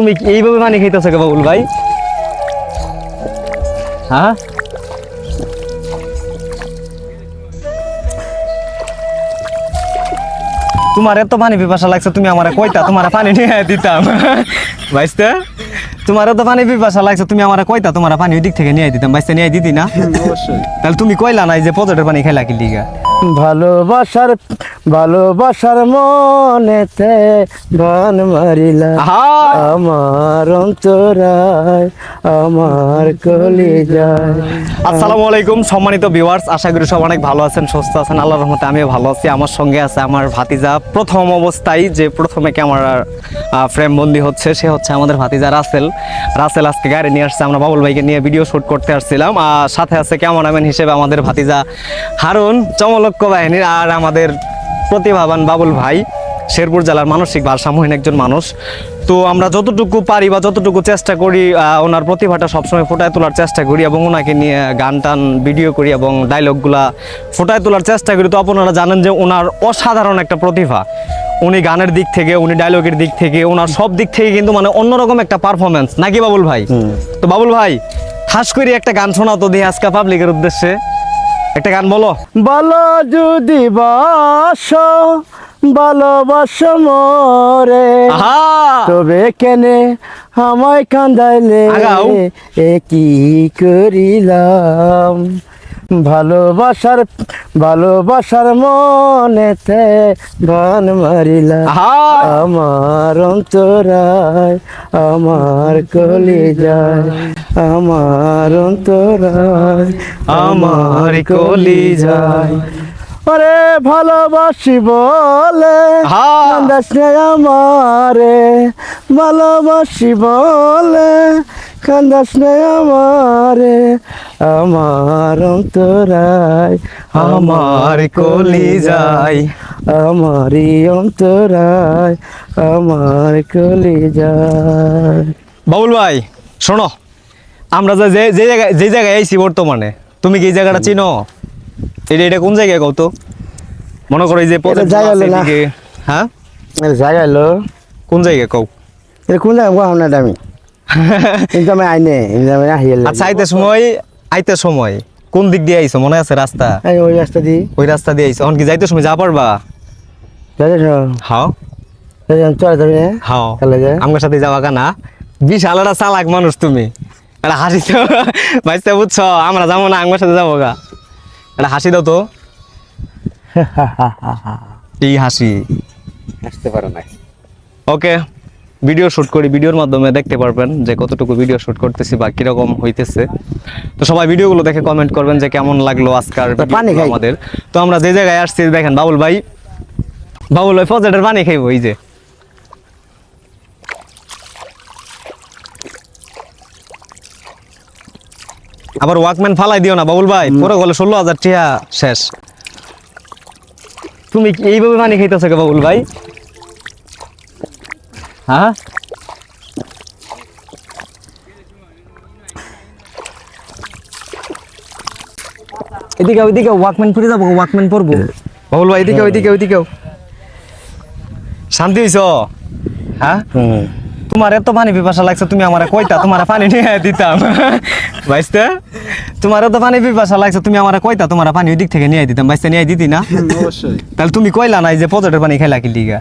তুমি এইভাবে পানি খাইতেছো কে বাবুল ভাই? হ্যাঁ? তোমার এত পানি পিপাসা লাগছে তুমি আমার কইতা তোমার পানি নিয়ে দিতাম। বাইসতে তোমার এত পানি পিপাসা লাগছে তুমি আমার কইতা তোমার পানি ওই দিক থেকে নিয়ে দিতাম। বাইসতে নিয়ে দিতি না। তাহলে তুমি কইলা নাই যে পজেটের পানি খেলা কি লিগা? ভালোবাসার ভালোবাসার মনেতে গান মারিলা আমার অন্তরায় আমার কলি যায় আসসালামু আলাইকুম সম্মানিত ভিউয়ার্স আশা করি সব অনেক ভালো আছেন সুস্থ আছেন আল্লাহর রহমতে আমিও ভালো আছি। আমার সঙ্গে আছে আমার ভাতিজা। প্রথম অবস্থায় যে প্রথমে ক্যামেরার ফ্রেম বন্দি হচ্ছে সে হচ্ছে আমাদের ভাতিজা রাসেল। রাসেল আজকে গাড়ি নিয়ে আসছে আমরা বাবুল ভাইকে নিয়ে ভিডিও শুট করতে আসছিলাম। আর সাথে আছে ক্যামেরাম্যান হিসেবে আমাদের ভাতিজা হারুন। চমলক্ষ বাহিনীর আর আমাদের প্রতিভাবান বাবুল ভাই শেরপুর জেলার মানসিক ভারসাম্যহীন একজন মানুষ। তো আমরা যতটুকু পারি বা যতটুকু চেষ্টা করি ওনার প্রতিভাটা সবসময় ফোটায় তোলার চেষ্টা করি এবং ওনাকে নিয়ে গান টান ভিডিও করি এবং ডায়লগগুলা ফোটায় তোলার চেষ্টা করি। তো আপনারা জানেন যে ওনার অসাধারণ একটা প্রতিভা। উনি গানের দিক থেকে উনি ডায়লগের দিক থেকে ওনার সব দিক থেকে কিন্তু মানে অন্যরকম একটা পারফরমেন্স নাকি বাবুল ভাই? তো বাবুল ভাই খাস করে একটা গান শোনাও তো দিয়ে আজকে পাবলিকের উদ্দেশ্যে। একটা গান বলো। বলো যদি বাস ভালোবাস মরে। তবে কেনে আমায় কান্দাইলে এ কি করিলাম? ভালোবাসার ভালোবাসার মনেতে গান মারিলা। আমার অন্তরায় আমার কলি যায় আমার অন্তরায় আমার কলি যায়। ওরে ভালোবাসি বলে আমারে। ভালোবাসি বলে কান্দাস নে আমারে আমার অন্তরায় আমার কলি যায় আমারই অন্তরায় আমার কলি যায় বাবুল ভাই শোনো আমরা যে যে জায়গায় যে জায়গায় আইছি বর্তমানে তুমি কি এই জায়গাটা চিনো? এটা এটা কোন জায়গায় কও তো? মনে করো এই যে জায়গা হলো হ্যাঁ? জায়গা এলো কোন জায়গায় কও? এটা কোন জায়গা? কোয়া না আমি আইনে আচ্ছা আইতে সময় আইতে সময়। কোন দিক দিয়ে আইছো? মনে আছে রাস্তা? এই ওই রাস্তা দি ওই রাস্তা দিয়ে আইছো। এখন কি যাইতে সময়? যা পারবা? হাও। হাও। আমার সাথে যাওয়া কানা। বিশাল একটা চালাক মানুষ তুমি। এটা হাসি তো। ভাইতে বুঝছ? আমরা যাব না আমার সাথে যাব গা। এটা হাসি দাও তো। এই হাসি। আসতে পারো না ওকে। ভিডিও শুট করি ভিডিওর মাধ্যমে দেখতে পারবেন যে কতটুকু ভিডিও শুট করতেছি বা কীরকম হইতেছে। তো সবাই ভিডিওগুলো দেখে কমেন্ট করবেন যে কেমন লাগল খাই। আমাদের। তো আমরা যে জায়গায় আসছি দেখেন বাবুল ভাই। বাবুল ভাই ফজেটের পানি খাইবো এই যে। আবার ওয়াকম্যান ফালাই দিও না বাবুল ভাই। পরে গেলে ষোলো হাজার টিয়া শেষ। তুমি এইভাবে পানি খাইতেছো বাবুল ভাই? হ্যাঁ? এদিকে ওইদিকে ওয়াকম্যান পরে যাব ওয়াকম্যান পরবো বাবুল ভাই এদিকে ওইদিকে ওইদিকেও শান্তি হইছ? হ্যাঁ? তোমার এত পানি পিপাসা লাগছে তুমি আমার কইতা তোমার পানি নিয়ে দিতাম। বাইসতে তোমার এত পানি পিপাসা লাগছে তুমি আমার কইতা তোমার পানি ওই দিক থেকে নিয়ে দিতাম। বাইসতে নিয়ে দিতি না? অবশ্যই। তাহলে তুমি কইলা নাই যে পজেটের পানি খাইলা কি লিগা?